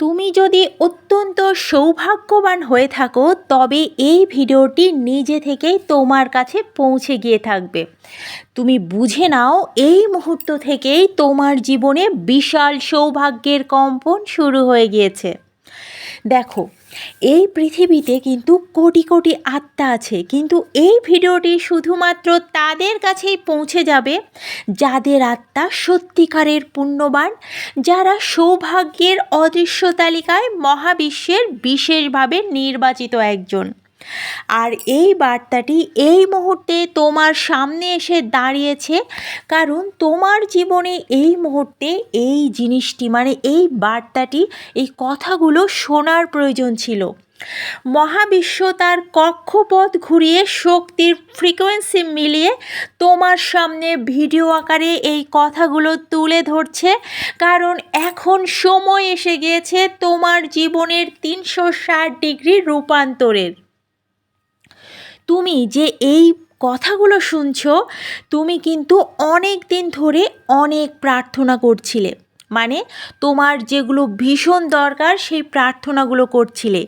তুমি যদি অত্যন্ত সৌভাগ্যবান হয়ে থাকো, তবে এই ভিডিওটি নিজে থেকেই তোমার কাছে পৌঁছে গিয়ে থাকবে। তুমি বুঝে নাও, এই মুহূর্ত থেকেই তোমার জীবনে বিশাল সৌভাগ্যের কম্পন শুরু হয়ে গিয়েছে। দেখো, এই পৃথিবীতে কিন্তু কোটি কোটি আত্মা আছে, কিন্তু এই ভিডিওটি শুধুমাত্র তাদের কাছেই পৌঁছে যাবে, যাদের আত্মা সত্যিকারের পুণ্যবান, যারা সৌভাগ্যের অদৃশ্য তালিকায় মহাবিশ্বের বিশেষভাবে নির্বাচিত একজন। আর এই বার্তাটি এই মুহূর্তে তোমার সামনে এসে দাঁড়িয়েছে। কারণ তোমার জীবনে এই মুহূর্তে এই জিনিসটি মানে এই বার্তাটি, এই কথাগুলো শোনার প্রয়োজন ছিল। মহাবিশ্ব তার কক্ষপথ ঘুরিয়ে শক্তির ফ্রিকোয়েন্সি মিলিয়ে তোমার সামনে ভিডিও আকারে এই কথাগুলো তুলে ধরছে। কারণ এখন সময় এসে গিয়েছে তোমার জীবনের তিনশো ষাট ডিগ্রি রূপান্তরের। তুমি যে এই কথাগুলো শুনছ তুমি কিন্তু অনেক দিন ধরে অনেক প্রার্থনা করছিলে। মানে তোমার যেগুলো ভীষণ দরকার সেই প্রার্থনাগুলো করছিলে।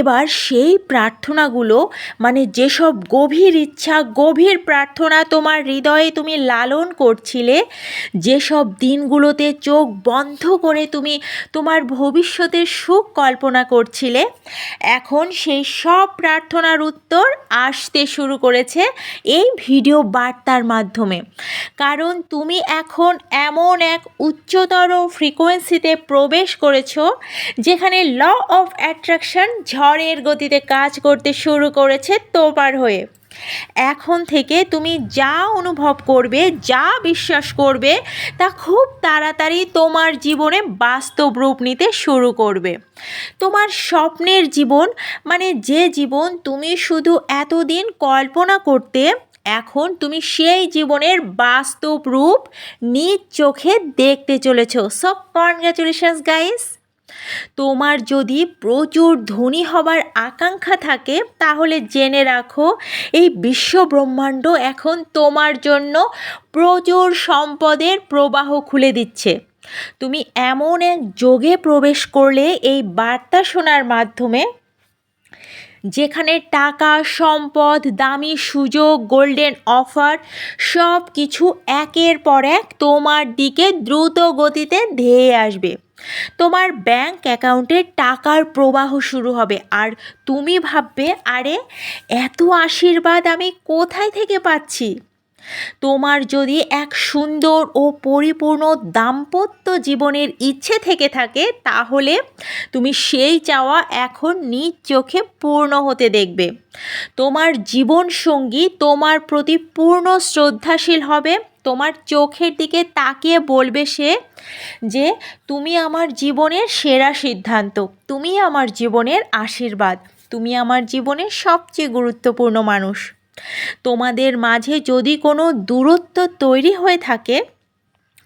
এবার সেই প্রার্থনাগুলো মানে যেসব গভীর ইচ্ছা, গভীর প্রার্থনা তোমার হৃদয়ে তুমি লালন করছিলে, যেসব দিনগুলোতে চোখ বন্ধ করে তুমি তোমার ভবিষ্যতের সুখ কল্পনা করছিলে, এখন সেই সব প্রার্থনার উত্তর আসতে শুরু করেছে এই ভিডিও বার্তার মাধ্যমে। কারণ তুমি এখন এমন এক উচ্চতর ফ্রিকোয়েন্সিতে প্রবেশ করেছ যেখানে ল অফ অ্যাট্রাকশন ঝড়ের গতিতে কাজ করতে শুরু করেছে তোমার হয়ে। এখন থেকে তুমি যা অনুভব করবে, যা বিশ্বাস করবে, তা খুব তাড়াতাড়ি তোমার জীবনে বাস্তব রূপ নিতে শুরু করবে। তোমার স্বপ্নের জীবন মানে যে জীবন তুমি শুধু এতদিন কল্পনা করতে এখন তুমি সেই জীবনের বাস্তব রূপ নিজ চোখে দেখতে চলেছ। সব কনগ্রাচুলেশনস গাইস তোমার যদি প্রচুর ধনী হবার আকাঙ্ক্ষা থাকে, তাহলে জেনে রাখো, এই বিশ্ব ব্রহ্মাণ্ড এখন তোমার জন্য প্রচুর সম্পদের প্রবাহ খুলে দিচ্ছে। তুমি এমন এক যোগে প্রবেশ করলে এই বার্তা শোনার মাধ্যমে যেখানে টাকা, সম্পদ, দামি সুযোগ, গোল্ডেন অফার সব কিছু একের পর এক তোমার দিকে দ্রুত গতিতে ধেয়ে আসবে। তোমার ব্যাংক অ্যাকাউন্টে টাকার প্রবাহ শুরু হবে। আর তুমি ভাববে, আরে, এত আশীর্বাদ আমি কোথায় থেকে পাচ্ছি? তোমার যদি এক সুন্দর ও পরিপূর্ণ দাম্পত্য জীবনের ইচ্ছে থেকে থাকে, তাহলে তুমি সেই চাওয়া এখন নিজ চোখে পূর্ণ হতে দেখবে। তোমার জীবন সঙ্গী তোমার প্রতি পূর্ণ শ্রদ্ধাশীল হবে। তোমার চোখের দিকে তাকিয়ে বলবে সে যে, তুমি আমার জীবনের সেরা সিদ্ধান্ত। তুমি আমার জীবনের আশীর্বাদ। তুমি আমার জীবনের সবচেয়ে গুরুত্বপূর্ণ মানুষ। তোমাদের মাঝে যদি কোনো দূরত্ব তৈরি হয়ে থাকে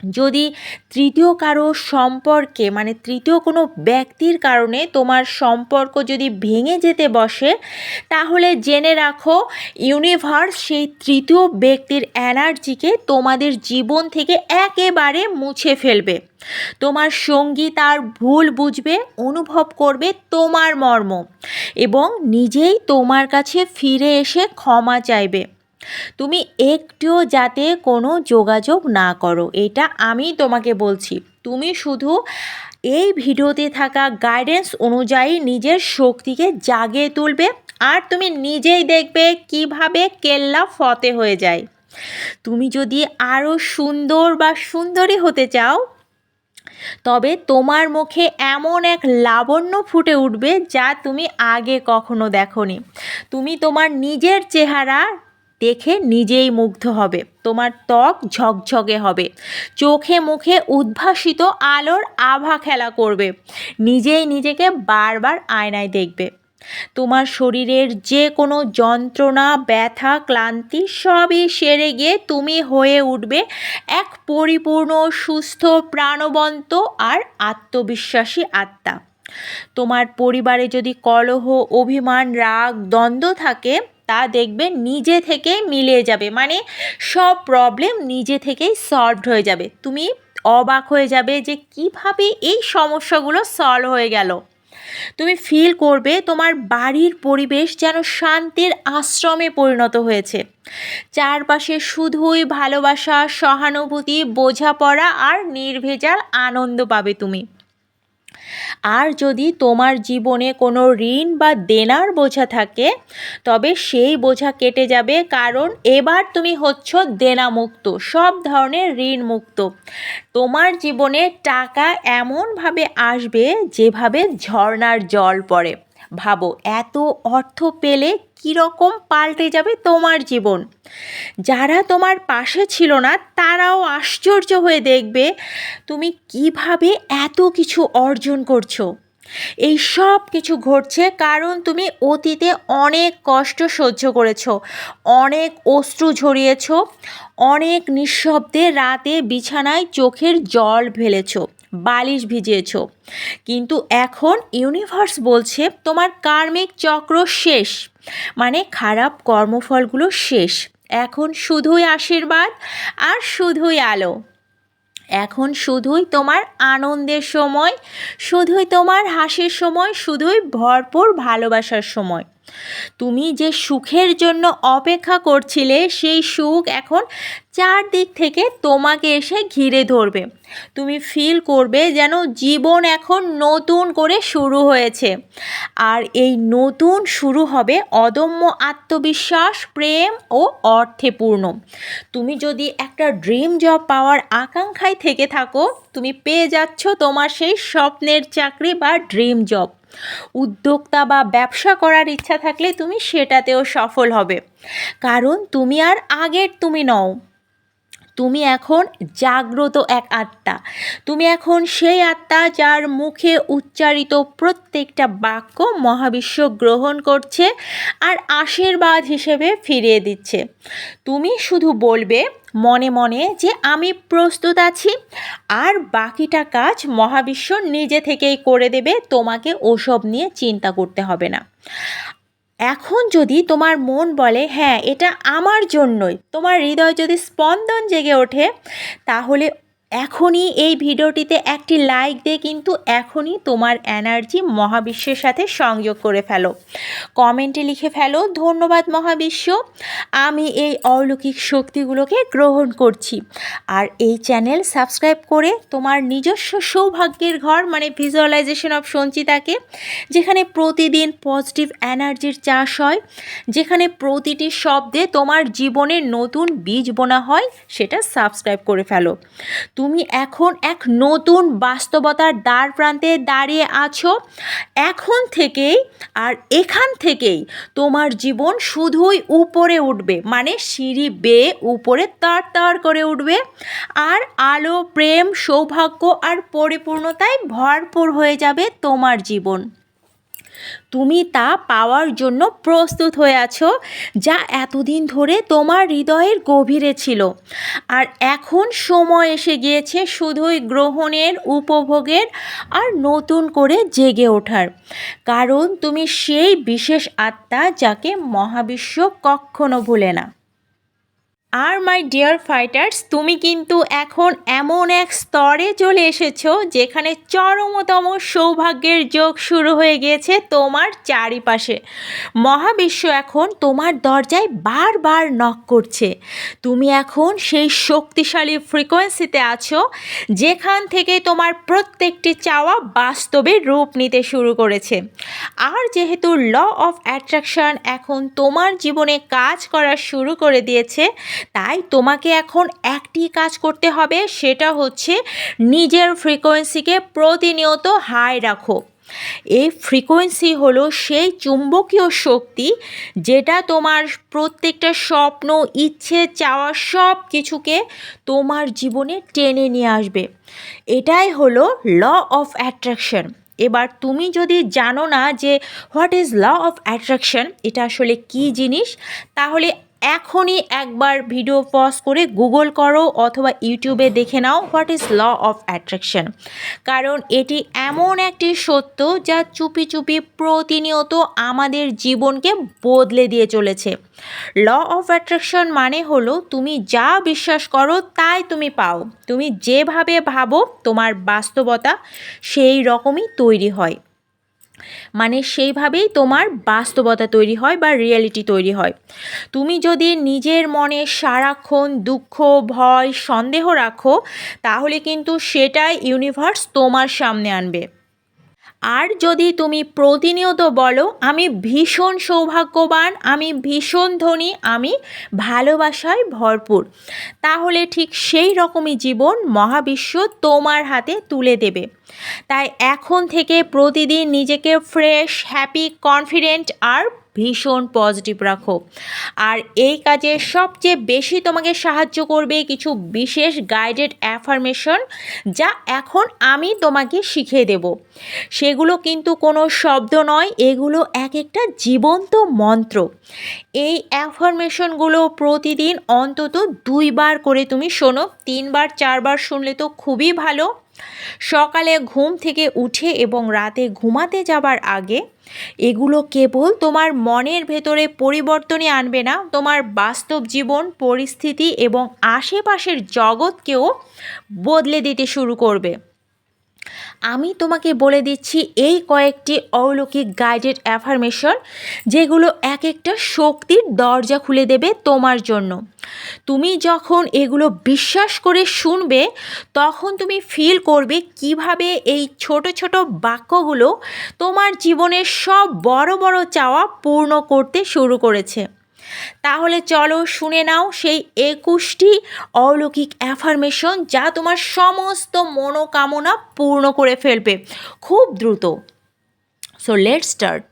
যদি তৃতীয় কারও সম্পর্কে মানে তৃতীয় কোনো ব্যক্তির কারণে তোমার সম্পর্ক যদি ভেঙে যেতে বসে, তাহলে জেনে রাখো ইউনিভার্স সেই তৃতীয় ব্যক্তির এনার্জিকে তোমাদের জীবন থেকে একেবারে মুছে ফেলবে। তোমার সঙ্গী তার ভুল বুঝবে, অনুভব করবে তোমার মর্ম এবং নিজেই তোমার কাছে ফিরে এসে ক্ষমা চাইবে। তুমি একটুও যাতে কোনো যোগাযোগ না করো, এটা আমি তোমাকে বলছি। তুমি শুধু এই ভিডিওতে থাকা গাইডেন্স অনুযায়ী নিজের শক্তিকে জাগিয়ে তুলবে আর তুমি নিজেই দেখবে কীভাবে কেল্লা ফতে হয়ে যায়। তুমি যদি আরও সুন্দর বা সুন্দরী হতে চাও, তবে তোমার মুখে এমন এক লাবণ্য ফুটে উঠবে যা তুমি আগে কখনো দেখনি। তুমি তোমার নিজের চেহারা দেখে নিজেই মুগ্ধ হবে। তোমার ত্বক ঝকঝকে হবে। চোখে মুখে উদ্ভাসিত আলোর আভা খেলা করবে। নিজেই নিজেকে বারবার আয়নায় দেখবে। তোমার শরীরের যে কোনো যন্ত্রণা, ব্যথা, ক্লান্তি সবই সেরে গিয়ে তুমি হয়ে উঠবে এক পরিপূর্ণ, সুস্থ, প্রাণবন্ত আর আত্মবিশ্বাসী আত্মা। তোমার পরিবারে যদি কলহ, অভিমান, রাগ, দ্বন্দ্ব থাকে তা দেখবে নিজে থেকেই মিলে যাবে। মানে সব প্রবলেম নিজে থেকেই সলভড হয়ে যাবে। তুমি অবাক হয়ে যাবে যে কীভাবে এই সমস্যাগুলো সলভ হয়ে গেল। তুমি ফিল করবে তোমার বাড়ির পরিবেশ যেন শান্তির আশ্রমে পরিণত হয়েছে। চারপাশে শুধুই ভালোবাসা, সহানুভূতি, বোঝাপড়া আর নির্ভেজাল আনন্দ পাবে তুমি। আর যদি তোমার জীবনে কোনো ঋণ বা দেনার বোঝা থাকে, তবে সেই বোঝা কেটে যাবে, কারণ এবার তুমি হচ্ছ দেনামুক্ত, সব ধরনের ঋণ মুক্ত তোমার জীবনে টাকা এমনভাবে আসবে যেভাবে ঝর্ণার জল পড়ে। ভাবো, এত অর্থ পেলে কীরকম পাল্টে যাবে তোমার জীবন। যারা তোমার পাশে ছিল না, তারাও আশ্চর্য হয়ে দেখবে তুমি কীভাবে এত কিছু অর্জন করছ। এই সব কিছু ঘটছে কারণ তুমি অতীতে অনেক কষ্ট সহ্য করেছ, অনেক অশ্রু ঝরিয়েছো, অনেক নিঃশব্দে রাতে বিছানায় চোখের জল ফেলেছো বালিশ ভিজিয়েছ। কিন্তু এখন ইউনিভার্স বলছে তোমার কার্মিক চক্র শেষ। মানে খারাপ কর্মফলগুলো শেষ। এখন শুধুই আশীর্বাদ আর শুধুই আলো। এখন শুধুই তোমার আনন্দের সময়, শুধুই তোমার হাসির সময়, শুধুই ভরপুর ভালোবাসার সময়। তুমি যে সুখের জন্য অপেক্ষা করছিলে, সেই সুখ এখন চারদিক থেকে তোমাকে এসে ঘিরে ধরবে। তুমি ফিল করবে যেন জীবন এখন নতুন করে শুরু হয়েছে। আর এই নতুন শুরু হবে অদম্য আত্মবিশ্বাস, প্রেম ও অর্থে পূর্ণ। তুমি যদি একটা ড্রিম জব পাওয়ার আকাঙ্ক্ষায় থেকে থাকো, তুমি পেয়ে যাচ্ছ তোমার সেই স্বপ্নের চাকরি বা ড্রিম জব উদ্যোক্তা বা ব্যবসা করার ইচ্ছা থাকলে তুমি সেটাতেও সফল হবে। কারণ তুমি আর আগের তুমি নও। তুমি এখন জাগ্রত এক আত্মা। তুমি এখন সেই আত্মা যার মুখে উচ্চারিত প্রত্যেকটা বাক্য মহাবিশ্ব গ্রহণ করছে আর আশীর্বাদ হিসেবে ফিরিয়ে দিচ্ছে। তুমি শুধু বলবে মনে মনে যে আমি প্রস্তুত আছি, আর বাকিটা কাজ মহাবিশ্ব নিজে থেকেই করে দেবে, তোমাকে ওসব নিয়ে চিন্তা করতে হবে না। এখন যদি তোমার মন বলে হ্যাঁ এটা আমার জন্যই, তোমার হৃদয় যদি স্পন্দন জেগে ওঠে, তাহলে এখনই এই ভিডিওটিতে একটি লাইক দিয়ে কিন্তু এখনই তোমার এনার্জি মহাবিশ্বের সাথে সংযোগ করে ফেলো। কমেন্টে লিখে ফেলো, ধন্যবাদ মহাবিশ্ব, আমি এই অলৌকিক শক্তিগুলোকে গ্রহণ করছি। আর এই চ্যানেল সাবস্ক্রাইব করে তোমার নিজস্ব সৌভাগ্যের ঘর মানে ভিজুয়ালাইজেশন অফ সঞ্চিতাকে, যেখানে প্রতিদিন পজিটিভ এনার্জির চাষ হয়, যেখানে প্রতিটি শব্দে তোমার জীবনের নতুন বীজ বোনা হয়, সেটা সাবস্ক্রাইব করে ফেলো। তুমি এখন এক নতুন বাস্তবতার দ্বার প্রান্তে দাঁড়িয়ে আছো। এখন থেকেই আর এখান থেকেই তোমার জীবন শুধুই উপরে উঠবে মানে সিঁড়ি বেয়ে উপরে তর তর করে উঠবে। আর আলো, প্রেম, সৌভাগ্য আর পরিপূর্ণতায় ভরপুর হয়ে যাবে তোমার জীবন। তুমি তা পাওয়ার জন্য প্রস্তুত হয়ে আছো, যা এতদিন ধরে তোমার হৃদয়ের গভীরে ছিল। আর এখন সময় এসে গিয়েছে শুধুই গ্রহণের, উপভোগের আর নতুন করে জেগে ওঠার। কারণ তুমি সেই বিশেষ আত্মা যাকে মহাবিশ্ব কখনো ভুলে না। আর মাই ডিয়ার ফাইটার্স তুমি কিন্তু এখন এমন এক স্তরে চলে এসেছ যেখানে চরমতম সৌভাগ্যের যোগ শুরু হয়ে গিয়েছে তোমার চারিপাশে। মহাবিশ্ব এখন তোমার দরজায় বারবার নক করছে। তুমি এখন সেই শক্তিশালী ফ্রিকোয়েন্সিতে আছো যেখান থেকে তোমার প্রত্যেকটি চাওয়া বাস্তবে রূপ নিতে শুরু করেছে। আর যেহেতু ল অফ অ্যাট্রাকশন এখন তোমার জীবনে কাজ করা শুরু করে দিয়েছে তাই তোমাকে এখন একটি কাজ করতে হবে, সেটা হচ্ছে নিজের ফ্রিকোয়েন্সিকে প্রতিনিয়ত হাই রাখো। এই ফ্রিকোয়েন্সি হলো সেই চুম্বকীয় শক্তি যেটা তোমার প্রত্যেকটা স্বপ্ন, ইচ্ছে, চাওয়া সব কিছুকে তোমার জীবনে টেনে নিয়ে আসবে। এটাই হলো ল অফ অ্যাট্রাকশন এবার তুমি যদি জানো না যে what is law of attraction এটা আসলে কী জিনিস, তাহলে এখনই একবার ভিডিও পজ করে গুগল করো অথবা ইউটিউবে দেখে নাও what is law of attraction কারণ এটি এমন একটি সত্য যা চুপি চুপি প্রতিনিয়ত আমাদের জীবনকে বদলে দিয়ে চলেছে। ল অফ অ্যাট্রাকশন মানে হলো তুমি যা বিশ্বাস করো তাই তুমি পাও। তুমি যেভাবে ভাবো তোমার বাস্তবতা সেই রকমই তৈরি হয়। মানে সেইভাবেই তোমার বাস্তবতা তৈরি হয় বা রিয়েলিটি তৈরি হয়। তুমি যদি নিজের মনে সারাক্ষণ দুঃখ, ভয়, সন্দেহ রাখো, তাহলে কিন্তু সেটাই ইউনিভার্স তোমার সামনে আনবে। আর যদি তুমি প্রতিনিয়ত বলো, আমি ভীষণ সৌভাগ্যবান, আমি ভীষণ ধনী, আমি ভালোবাসায় ভরপুর, তাহলে ঠিক সেই রকমই জীবন মহাবিশ্ব তোমার হাতে তুলে দেবে। তাই এখন থেকে প্রতিদিন নিজেকে ফ্রেশ হ্যাপি কনফিডেন্ট আর ভীষণ পজিটিভ রাখো। আর এই কাজে সবচেয়ে বেশি তোমাকে সাহায্য করবে কিছু বিশেষ গাইডেড অ্যাফার্মেশন যা এখন আমি তোমাকে শিখিয়ে দেব। সেগুলো কিন্তু কোনো শব্দ নয়, এগুলো এক একটা জীবন্ত মন্ত্র। এই অ্যাফার্মেশনগুলো প্রতিদিন অন্তত দুইবার করে তুমি শোনো, তিনবার, চারবার শুনলে তো খুবই ভালো। সকালে ঘুম থেকে উঠে এবং রাতে ঘুমাতে যাবার আগে এগুলো কেবল তোমার মনের ভেতরে পরিবর্তনই আনবে না, তোমার বাস্তব জীবন, পরিস্থিতি এবং আশেপাশের জগৎকেও বদলে দিতে শুরু করবে। আমি তোমাকে বলে দিচ্ছি এই কয়েকটি অলৌকিক গাইডেড অ্যাফার্মেশন যেগুলো এক একটা শক্তির দরজা খুলে দেবে তোমার জন্য। তুমি যখন এগুলো বিশ্বাস করে শুনবে, তখন তুমি ফিল করবে কীভাবে এই ছোট ছোট বাক্যগুলো তোমার জীবনের সব বড় বড় চাওয়া পূর্ণ করতে শুরু করেছে। তাহলে চলো শুনে নাও সেই একুশটি অলৌকিক অ্যাফার্মেশন যা তোমার সমস্ত মনোকামনা পূর্ণ করে ফেলবে। খুব দ্রুত। সো লেট স্টার্ট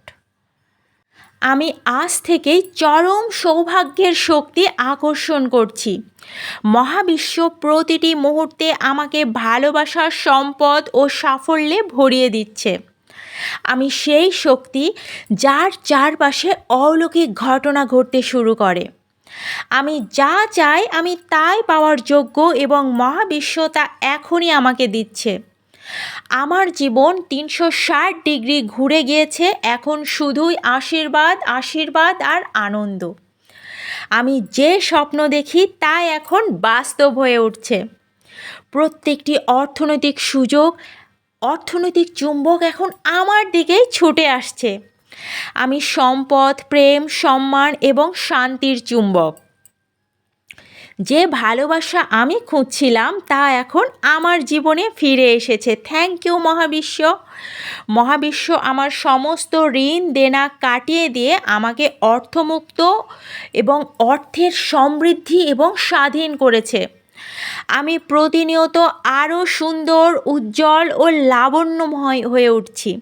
আমি আজ থেকেই চরম সৌভাগ্যের শক্তি আকর্ষণ করছি। মহাবিশ্ব প্রতিটি মুহূর্তে আমাকে ভালোবাসার সম্পদ ও সাফল্যে ভরিয়ে দিচ্ছে। আমি সেই শক্তি যার চারপাশে অলৌকিক ঘটনা ঘটতে শুরু করে। আমি যা চাই আমি তাই পাওয়ার যোগ্য এবং মহাবিশ্ব তা এখনই আমাকে দিচ্ছে। আমার জীবন তিনশো ষাট ডিগ্রি ঘুরে গিয়েছে, এখন শুধুই আশীর্বাদ আশীর্বাদ আর আনন্দ। আমি যে স্বপ্ন দেখি তা এখন বাস্তব হয়ে উঠছে। প্রত্যেকটি অর্থনৈতিক সুযোগ অর্থনৈতিক চুম্বক এখন আমার দিকেই ছুটে আসছে। আমি সম্পদ, প্রেম, সম্মান এবং শান্তির চুম্বক। যে ভালোবাসা আমি খুঁজছিলাম তা এখন আমার জীবনে ফিরে এসেছে। থ্যাংক ইউ মহাবিশ্ব। মহাবিশ্ব আমার সমস্ত ঋণ, দেনা কাটিয়ে দিয়ে আমাকে অর্থমুক্ত এবং অর্থের সমৃদ্ধি এবং স্বাধীন করেছে। আমি প্রতিনিয়ত আরও সুন্দর, উজ্জ্বল ও লাবণ্যময় হয়ে উঠছি।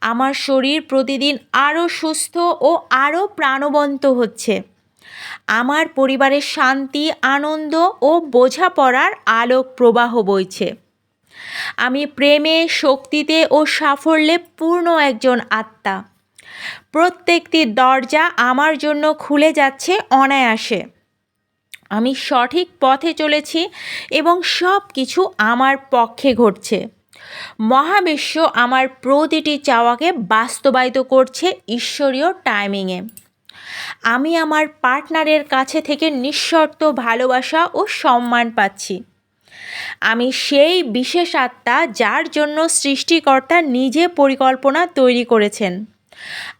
আমার শরীর প্রতিদিন আরও সুস্থ ও আরও প্রাণবন্ত হচ্ছে। আমার পরিবারের শান্তি, আনন্দ ও বোঝাপড়ার আলোক প্রবাহ বইছে। আমি প্রেমে, শক্তিতে ও সাফল্যে পূর্ণ একজন আত্মা। প্রত্যেকটি দরজা আমার জন্য খুলে যাচ্ছে অনায়াসে। আমি সঠিক পথে চলেছি এবং সব কিছু আমার পক্ষে ঘটছে। মহাবিশ্ব আমার প্রতিটি চাওয়াকে বাস্তবায়িত করছে ঈশ্বরীয় টাইমিংয়ে আমি আমার পার্টনারের কাছে থেকে নিঃশর্ত ভালোবাসা ও সম্মান পাচ্ছি। আমি সেই বিশেষ আত্মা যার জন্য সৃষ্টিকর্তা নিজে পরিকল্পনা তৈরি করেছেন।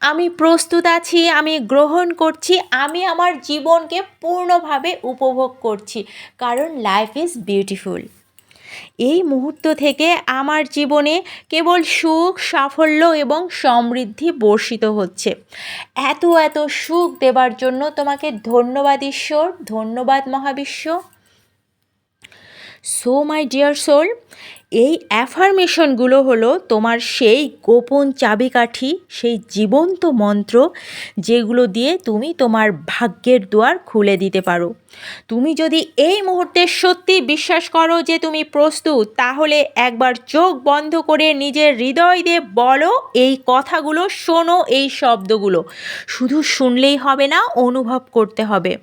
আমি প্রস্তুত আছি, আমি গ্রহণ করছি, আমি আমার জীবনকে পূর্ণভাবে উপভোগ করছি, কারণ লাইফ ইজ বিউটিফুল এই মুহূর্ত থেকে আমার জীবনে কেবল সুখ, সাফল্য এবং সমৃদ্ধি বর্ষিত হচ্ছে। এত এত সুখ দেবার জন্য তোমাকে ধন্যবাদ ঈশ্বর, ধন্যবাদ মহাবিশ্ব। সো মাই ডিয়ার সোল এই অ্যাফার্মেশনগুলো হলো তোমার সেই গোপন চাবিকাঠি, সেই জীবন্ত মন্ত্র যেগুলো দিয়ে তুমি তোমার ভাগ্যের দুয়ার খুলে দিতে পারো। তুমি যদি এই মুহূর্তে সত্যি বিশ্বাস করো যে তুমি প্রস্তুত, তাহলে একবার চোখ বন্ধ করে নিজের হৃদয় দিয়ে বলো এই কথাগুলো, শোনো এই শব্দগুলো। শুধু শুনলেই হবে না, অনুভব করতে হবে।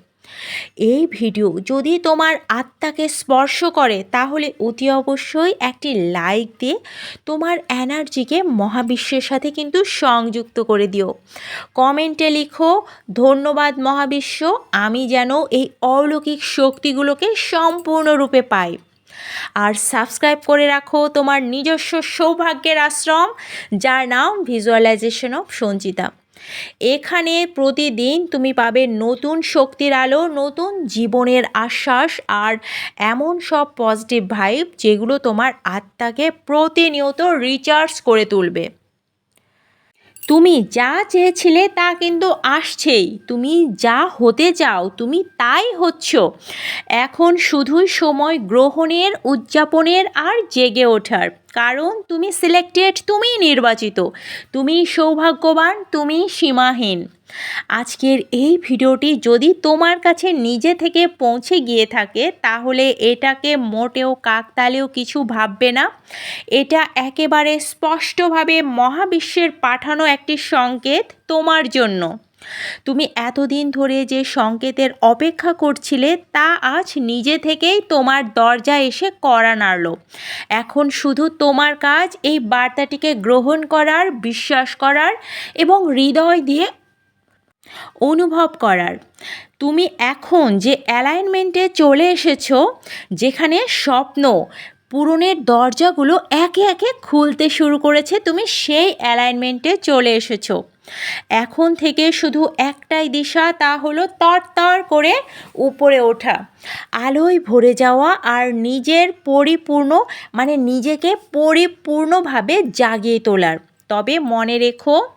এই ভিডিও যদি তোমার আত্মাকে স্পর্শ করে, তাহলে অতি অবশ্যই একটি লাইক দিয়ে তোমার এনার্জিকে মহাবিশ্বের সাথে কিন্তু সংযুক্ত করে দিও। কমেন্টে লিখো, ধন্যবাদ মহাবিশ্ব, আমি যেন এই অলৌকিক শক্তিগুলোকে সম্পূর্ণরূপে পাই। আর সাবস্ক্রাইব করে রাখো তোমার নিজস্ব সৌভাগ্যের আশ্রম, যার নাম ভিজুয়ালাইজেশন অফ সঞ্চিতা এখানে প্রতিদিন তুমি পাবে নতুন শক্তির আলো, নতুন জীবনের আশ্বাস আর এমন সব পজিটিভ ভাইব যেগুলো তোমার আত্মাকে প্রতিনিয়ত রিচার্জ করে তুলবে। তুমি যা চেয়েছিলে তা কিন্তু আসছেই। তুমি যা হতে চাও, তুমি তাই হচ্ছ। এখন শুধুই সময় গ্রহণের, উদযাপনের আর জেগে ওঠার। কারণ তুমি সিলেক্টেড তুমি নির্বাচিত। তুমি সৌভাগ্যবান তুমি সীমাহীন। আজকের এই ভিডিওটি যদি তোমার কাছে নিজে থেকে পৌঁছে গিয়ে থাকে, তাহলে এটাকে মোটেও কাকতালেও কিছু ভাববে না। এটা একেবারে স্পষ্টভাবে মহাবিশ্বের পাঠানো একটি সংকেত তোমার জন্য। তুমি এতদিন ধরে যে সংকেতের অপেক্ষা করছিলে, তা আজ নিজে থেকেই তোমার দরজা এসে করা নাড়ল। এখন শুধু তোমার কাজ এই বার্তাটিকে গ্রহণ করার, বিশ্বাস করার এবং হৃদয় দিয়ে অনুভব করার। তুমি এখন যে অ্যালাইনমেন্টে চলে এসেছ, যেখানে স্বপ্ন পূরণের দরজাগুলো একে একে খুলতে শুরু করেছে, তুমি সেই অ্যালাইনমেন্টে চলে এসেছ। এখন থেকে শুধু একটাই দিশা, তা হলো তর করে উপরে ওঠা। আলোয় ভরে যাওয়া আর নিজের পরিপূর্ণ মানে নিজেকে পরিপূর্ণভাবে জাগিয়ে তোলার। তবে মনে রেখো,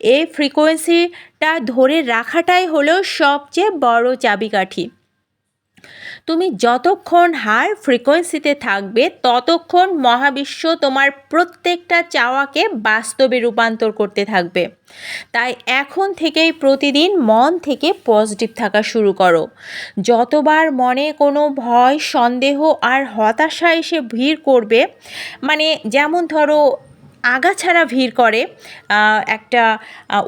এই ফ্রিকোয়েন্সিটা ধরে রাখাটাই হলো সবচেয়ে বড় চাবিকাঠি। তুমি যতক্ষণ হার ফ্রিকোয়েন্সিতে থাকবে, ততক্ষণ মহাবিশ্ব তোমার প্রত্যেকটা চাওয়াকে বাস্তবে রূপান্তর করতে থাকবে। তাই এখন থেকেই প্রতিদিন মন থেকে পজিটিভ থাকা শুরু করো। যতবার মনে কোনো ভয়, সন্দেহ আর হতাশা এসে ভিড় করবে মানে যেমন ধরো আগাছাড়া ভিড় করে একটা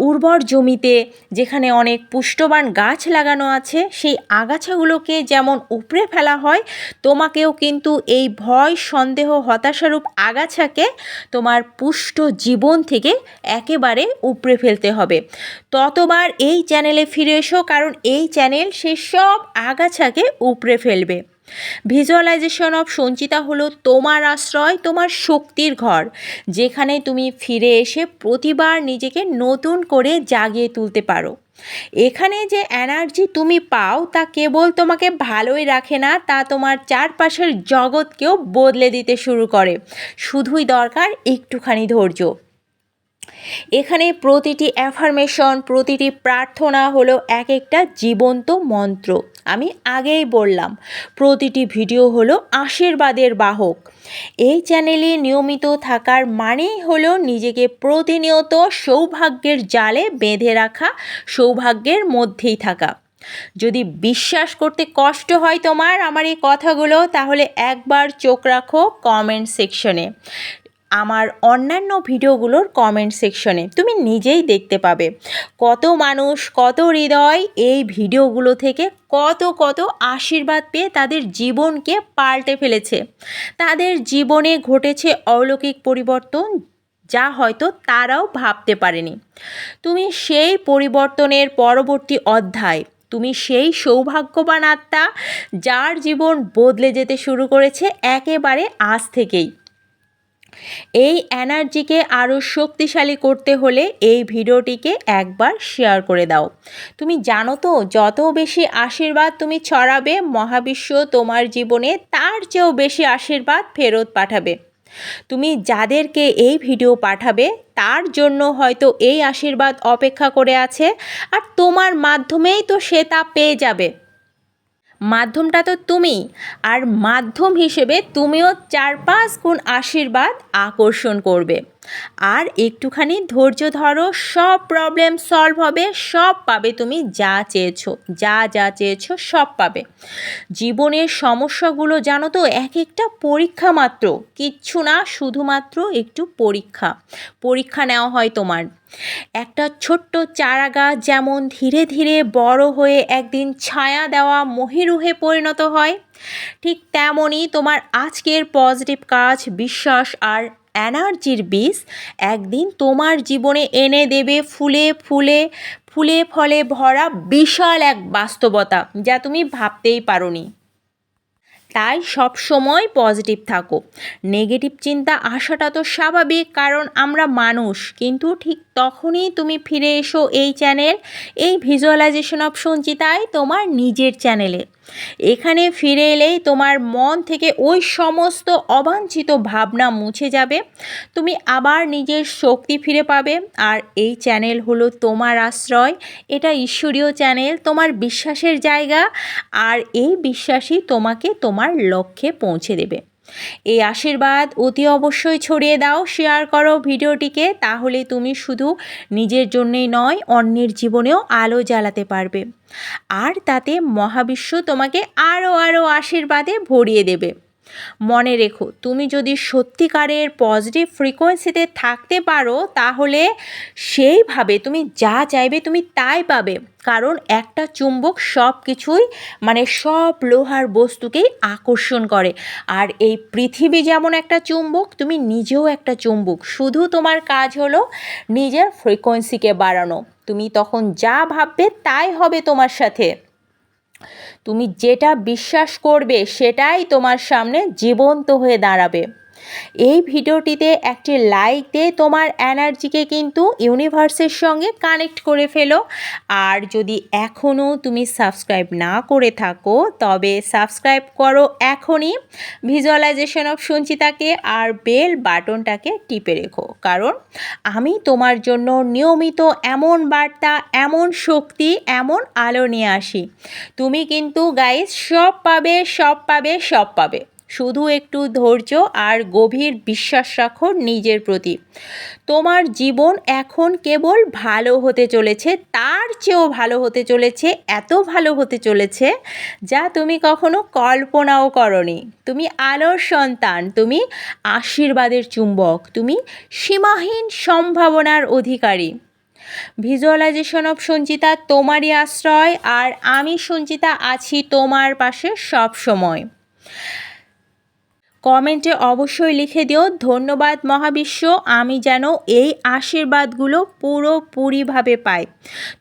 উর্বর জমিতে যেখানে অনেক পুষ্টবান গাছ লাগানো আছে, সেই আগাছাগুলোকে যেমন উপড়ে ফেলা হয়, তোমাকেও কিন্তু এই ভয়, সন্দেহ, হতাশারূপ আগাছাকে তোমার পুষ্ট জীবন থেকে একেবারে উপড়ে ফেলতে হবে। ততবার এই চ্যানেলে ফিরে এসো, কারণ এই চ্যানেল সে সব আগাছাকে উপড়ে ফেলবে। ভিজুয়ালাইজেশন অফ সঞ্চিতা হলো তোমার আশ্রয়, তোমার শক্তির ঘর, যেখানে তুমি ফিরে এসে প্রতিবার নিজেকে নতুন করে জাগিয়ে তুলতে পারো। এখানে যে এনার্জি তুমি পাও, তা কেবল তোমাকে ভালোই রাখে না, তা তোমার চারপাশের জগৎকেও বদলে দিতে শুরু করে। শুধুই দরকার একটুখানি ধৈর্য। এখানে প্রতিটি অ্যাফার্মেশন প্রতিটি প্রার্থনা হলো এক একটা জীবন্ত মন্ত্র। আমি আগেই বললাম, প্রতিটি ভিডিও হলো আশীর্বাদের বাহক। এই চ্যানেলে নিয়মিত থাকার মানেই হলো নিজেকে প্রতিনিয়ত সৌভাগ্যের জালে বেঁধে রাখা, সৌভাগ্যের মধ্যেই থাকা। যদি বিশ্বাস করতে কষ্ট হয় তোমার আমার এই কথাগুলো, তাহলে একবার চোখ রাখো কমেন্ট সেকশনে আমার অন্যান্য ভিডিওগুলোর কমেন্ট সেকশনে তুমি নিজেই দেখতে পাবে। কত মানুষ, কত হৃদয় এই ভিডিওগুলো থেকে কত কত আশীর্বাদ পেয়ে তাদের জীবনকে পাল্টে ফেলেছে। তাদের জীবনে ঘটেছে অলৌকিক পরিবর্তন যা হয়তো তারাও ভাবতে পারেনি। তুমি সেই পরিবর্তনের পরবর্তী অধ্যায়, তুমি সেই সৌভাগ্যবান আত্মা যার জীবন বদলে যেতে শুরু করেছে একেবারে আজ থেকেই। এই এনার্জিকে আরও শক্তিশালী করতে হলে এই ভিডিওটিকে একবার শেয়ার করে দাও। তুমি জানো তো, যত বেশি আশীর্বাদ তুমি ছড়াবে, মহাবিশ্ব তোমার জীবনে তার চেয়েও বেশি আশীর্বাদ ফেরত পাঠাবে। তুমি যাদেরকে এই ভিডিও পাঠাবে, তার জন্য হয়তো এই আশীর্বাদ অপেক্ষা করে আছে, আর তোমার মাধ্যমেই তো সে তা পেয়ে যাবে। মাধ্যমটা তো তুমি। আর মাধ্যম হিসেবে তুমিও চার পাঁচ গুণ আশীর্বাদ আকর্ষণ করবে। আর একটুখানি ধৈর্য ধরো, সব প্রবলেম সলভ হবে, সব পাবে তুমি যা চেয়েছো, যা যা চেয়েছো সব পাবে। জীবনের সমস্যাগুলো জানো তো, এক একটা পরীক্ষা মাত্র, কিচ্ছু না, শুধুমাত্র একটু পরীক্ষা। পরীক্ষা নেওয়া হয় তোমার। একটা ছোট্ট চারা গাছ যেমন ধীরে ধীরে বড় হয়ে একদিন ছায়া দেওয়া মহিরুহে পরিণত হয়, ঠিক তেমনই তোমার আজকের পজিটিভ কাজ, বিশ্বাস আর এনার্জির বীজ একদিন তোমার জীবনে এনে দেবে ফুলে ফুলে ফুলে ফলে ভরা বিশাল এক বাস্তবতা যা তুমি ভাবতেই পারোনি। তাই সব সময় পজিটিভ থাকো। নেগেটিভ চিন্তা আসাটা তো স্বাভাবিক, কারণ আমরা মানুষ। কিন্তু ঠিক তখনই তুমি ফিরে এসো এই চ্যানেল, এই ভিজুয়ালাইজেশন অফ সঞ্চিতায় তোমার নিজের চ্যানেলে। এখানে ফিরে এলেই তোমার মন থেকে ওই সমস্ত অবাঞ্ছিত ভাবনা মুছে যাবে। তুমি আবার নিজের শক্তি ফিরে পাবে। আর এই চ্যানেল হলো তোমার আশ্রয়। এটা ঈশ্বরীয় চ্যানেল, তোমার বিশ্বাসের জায়গা। আর এই বিশ্বাসই তোমাকে তোমার লক্ষ্যে পৌঁছে দেবে। এই আশীর্বাদ অতি অবশ্যই ছড়িয়ে দাও শেয়ার করো ভিডিওটিকে, তাহলে তুমি শুধু নিজের জন্যেই নয়, অন্যের জীবনেও আলো জ্বালাতে পারবে। আর তাতে মহাবিশ্ব তোমাকে আরও আরও আশীর্বাদে ভরিয়ে দেবে। মনে রেখো, তুমি যদি সত্যিকারের পজিটিভ ফ্রিকোয়েন্সিতে থাকতে পারো, তাহলে সেইভাবে তুমি যা চাইবে তুমি তাই পাবে। কারণ একটা চুম্বক সব কিছুই মানে সব লোহার বস্তুকেই আকর্ষণ করে। আর এই পৃথিবী যেমন একটা চুম্বক, তুমি নিজেও একটা চুম্বক। শুধু তোমার কাজ হলো নিজের ফ্রিকোয়েন্সিকে বাড়ানো। তুমি তখন যা ভাববে তাই হবে তোমার সাথে। তুমি যেটা বিশ্বাস করবে সেটাই তোমার সামনে জীবন্ত হয়ে দাঁড়াবে। এই ভিডিওটিতে একটি লাইক দিয়ে তোমার এনার্জিকে কিন্তু ইউনিভার্সের সঙ্গে কানেক্ট করে ফেলো। আর যদি এখনও তুমি সাবস্ক্রাইব না করে থাকো, তবে সাবস্ক্রাইব করো এখনই। ভিজুয়ালাইজেশন অফ সঞ্চিতাকে আর বেল বাটনটাকে টিপে রেখো। কারণ আমি তোমার জন্য নিয়মিত এমন বার্তা, এমন শক্তি, এমন আলো নিয়ে আসি। তুমি কিন্তু গাইস সব পাবে সব পাবে সব পাবে। শুধু একটু ধৈর্য আর গভীর বিশ্বাস রাখো নিজের প্রতি। তোমার জীবন এখন কেবল ভালো হতে চলেছে, তার চেয়েও ভালো হতে চলেছে, এত ভালো হতে চলেছে যা তুমি কখনো কল্পনাও করনি। তুমি আলোর সন্তান, তুমি আশীর্বাদের চুম্বক, তুমি সীমাহীন সম্ভাবনার অধিকারী। ভিজুয়ালাইজেশন অফ সঞ্চিতা তোমারই আশ্রয় আর আমি সঞ্চিতা আছি তোমার পাশে সব সময় কমেন্টে অবশ্যই লিখে দিও, ধন্যবাদ মহাবিশ্ব, আমি যেন এই আশীর্বাদগুলো পুরোপুরিভাবে পাই।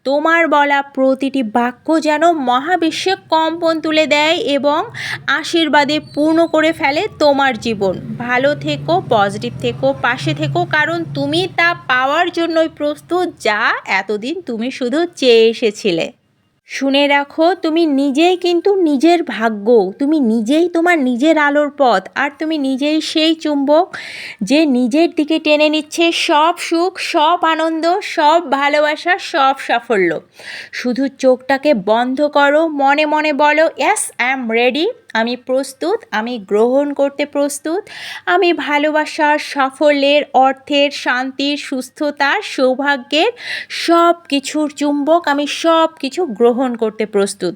তোমার বলা প্রতিটি বাক্য যেন মহাবিশ্বে কম্পন তুলে দেয় এবং আশীর্বাদে পূর্ণ করে ফেলে তোমার জীবন। ভালো থেকো, পজিটিভ থেকো, পাশে থেকো, কারণ তুমি তা পাওয়ার জন্যই প্রস্তুত যা এতদিন তুমি শুধু চেয়ে এসেছিলে। শুনে রাখো, তুমি নিজেই কিন্তু নিজের ভাগ্য, তুমি নিজেই তোমার নিজের আলোর পথ, আর তুমি নিজেই সেই চুম্বক যে নিজের দিকে টেনে নিচ্ছে। সব সুখ, সব আনন্দ, সব ভালোবাসা, সব সাফল্য। শুধু চোখটাকে বন্ধ করো, মনে মনে বলো ইয়াস আই এম রেডি আমি প্রস্তুত, আমি গ্রহণ করতে প্রস্তুত, আমি ভালোবাসার সাফল্যের, অর্থের, শান্তির, সুস্থতার, সৌভাগ্যের সব কিছুর চুম্বক আমি সব কিছু গ্রহণ করতে প্রস্তুত।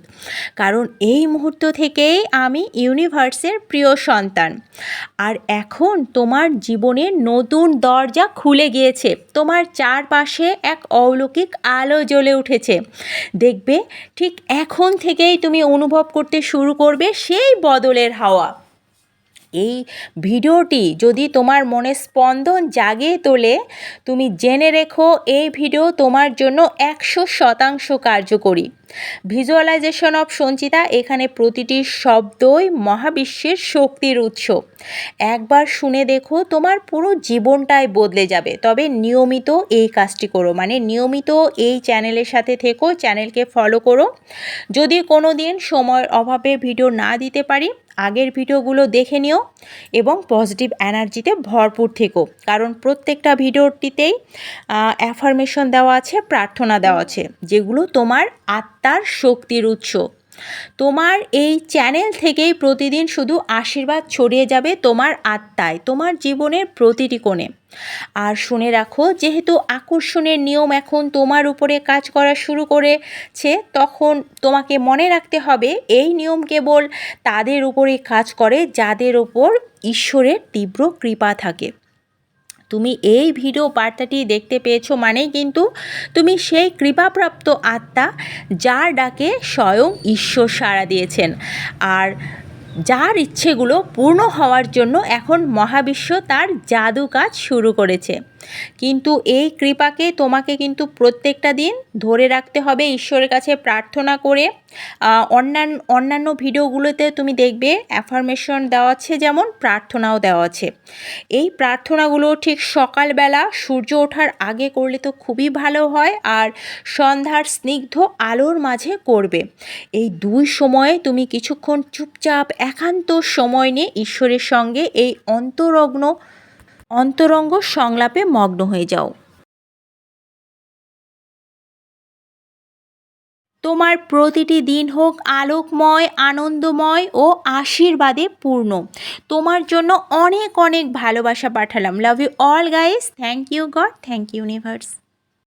কারণ এই মুহূর্ত থেকেই আমি ইউনিভার্সের প্রিয় সন্তান। আর এখন তোমার জীবনের নতুন দরজা খুলে গিয়েছে। তোমার চারপাশে এক অলৌকিক আলো জ্বলে উঠেছে। দেখবে ঠিক এখন থেকেই তুমি অনুভব করতে শুরু করবে সে এই বদলের হাওয়া। এই ভিডিওটি যদি তোমার মনে স্পন্দন জাগিয়ে তোলে, তুমি জেনে রেখো এই ভিডিও তোমার জন্য একশো শতাংশ কার্যকরী। ভিজুয়ালাইজেশন অফ সঞ্চিতা এখানে প্রতিটি শব্দই মহাবিশ্বের শক্তির উৎস। একবার শুনে দেখো, তোমার পুরো জীবনটাই বদলে যাবে। তবে নিয়মিত এই কাজটি করো। মানে নিয়মিত এই চ্যানেলের সাথে থেকো, চ্যানেলকে ফলো করো। যদি কোনো দিন সময়ের অভাবে ভিডিও না দিতে পারি আগের ভিডিওগুলো দেখে নিও এবং পজিটিভ এনার্জিতে ভরপুর থেকো। কারণ প্রত্যেকটা ভিডিওটিতেই অ্যাফার্মেশন দেওয়া আছে, প্রার্থনা দেওয়া আছে, যেগুলো তোমার আত্মার শক্তির উৎস। তোমার এই চ্যানেল থেকেই প্রতিদিন শুধু আশীর্বাদ ছড়িয়ে যাবে তোমার আত্মায়, তোমার জীবনের প্রতিটি কোণে। আর শুনে রাখো, যেহেতু আকর্ষণের নিয়ম এখন তোমার উপরে কাজ করা শুরু করেছে, তখন তোমাকে মনে রাখতে হবে, এই নিয়ম কেবল তাদের উপরেই কাজ করে, যাদের ওপর ঈশ্বরের তীব্র কৃপা থাকে। তুমি এই ভিডিও বার্তাটি দেখতে পেয়েছ মানেই কিন্তু তুমি সেই কৃপাপ্রাপ্ত আত্মা যার ডাকে স্বয়ং ঈশ্বর সাড়া দিয়েছেন। আর যার ইচ্ছেগুলো পূর্ণ হওয়ার জন্য এখন মহাবিশ্ব তার জাদু কাজ শুরু করেছে। কিন্তু এই কৃপাকে তোমাকে কিন্তু প্রত্যেকটা দিন ধরে রাখতে হবে, ঈশ্বরের কাছে প্রার্থনা করে। অন্যান্য অন্যান্য ভিডিওগুলোতে তুমি দেখবে অ্যাফার্মেশন দেওয়া আছে যেমন, প্রার্থনাও দেওয়া আছে। এই প্রার্থনাগুলো ঠিক সকালবেলা সূর্য ওঠার আগে করলে তো খুবই ভালো হয় আর সন্ধ্যার স্নিগ্ধ আলোর মাঝে করবে। এই দুই সময়ে তুমি কিছুক্ষণ চুপচাপ, একান্ত সময় নিয়ে ঈশ্বরের সঙ্গে এই অন্তরগ্ন অন্তরঙ্গ সংলাপে মগ্ন হয়ে যাও। তোমার প্রতিটি দিন হোক আলোকময়, আনন্দময় ও আশীর্বাদে পূর্ণ। তোমার জন্য অনেক অনেক ভালোবাসা পাঠালাম। Love you all guys thank you God thank you universe